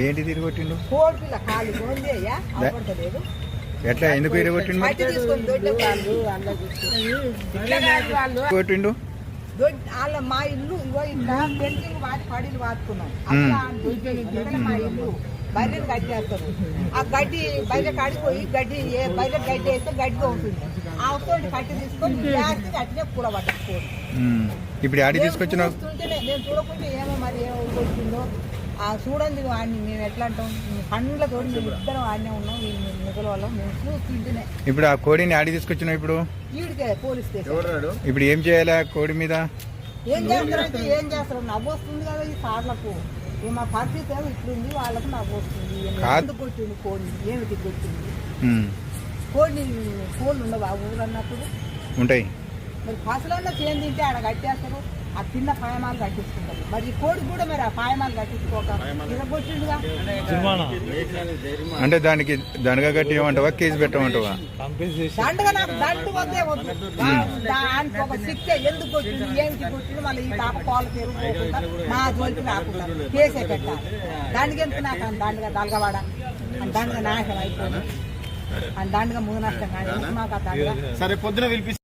ఏంటి తిరిగి కొట్టిండు? కోడి పిల్ల కాలు గోంది అయ్యా అవపడతలేదు ఎట్లా ఎందుకు? బయట తీసుకొని దొడ్డ వాళ్ళు ఇట్లా కాదు వాళ్ళు. కొట్టిండు? దొడ్డి వాళ్ళ మా ఇల్లు ఇగో ఇట్లా పెయింటింగ్ వాటి పడిలు వాడుకున్నాం. అట్లా దొడ్డి ఇక్కడ మా ఇల్లు. బర్రెలు కట్టేస్తారు ఆ గడ్డి బయట కాడిపోయి గడ్డి ఏ బయట గడ్డి వేస్తే గడ్డిగా ఉంటుంది ఆ తోటి కట్టి తీసుకొని జాస్తి కట్టినే కూడబడ్డ కోడి ఉమ్. ఇప్పుడు ఆడి నేను చూడకుంటే ఏమో మరి ఏమో ఆ చూడండి వాడిని మేము ఎట్లా అంటాం? పండ్లతో మేము ఇద్దరం ఆడనే ఉన్నాం ఈ మిగల వాళ్ళం. మేము చూస్తుంటేనే ఇప్పుడు ఆ కోడిని ఆడి తీసుకొచ్చినావు ఇప్పుడు? ఈడికే పోలీస్ స్టేషన్. ఇప్పుడు ఏం చేయాలి ఆ కోడి మీద? ఏం చేస్తారంటే ఏం చేస్తారు? నవ్వు వస్తుంది కదా ఈ సార్లకు. ఈ మా పరిస్థితి ఏమో ఇట్లుంది వాళ్ళకు నవ్వు వస్తుంది. కాదు. ఎందుకు కొట్టింది కోడిని? ఏమిటి కొట్టింది ఉమ్. కోడిని కోళ్ళు ఉండవు ఆ ఊరు అన్నప్పుడు ఉంటాయి. మరి పసలన్నా చేయం తింటే ఆడ కట్టేస్తారు. ఆ చిన్న పాయమాలు కట్టించుకుంటారు. మరి ఈ కోడి కూడా మరి ఆ పాయమాలు కట్టించుకోక అంటే దానికి దండగా కట్టి ఏమంటావా కేసు పెట్టమంటావా? దండగా నాకు దండు వద్దే దానికి ఒక శిక్ష ఎందుకు కొట్టింది ఏమిటి కొట్టింది మళ్ళీ ఈ తాప పాలు పెరుగుకోకుండా మా జోలికి రాకుండా కేసే పెట్టాలి. దానికి ఎందుకు నాకు అంత దండగా దలగవాడ? అని దండగా నాశనం అయిపోయింది. అని దండగా మూడు నష్టం కానీ ఎందుకు మాకు ఆ దండగా సరే పొద్దున పిలిపి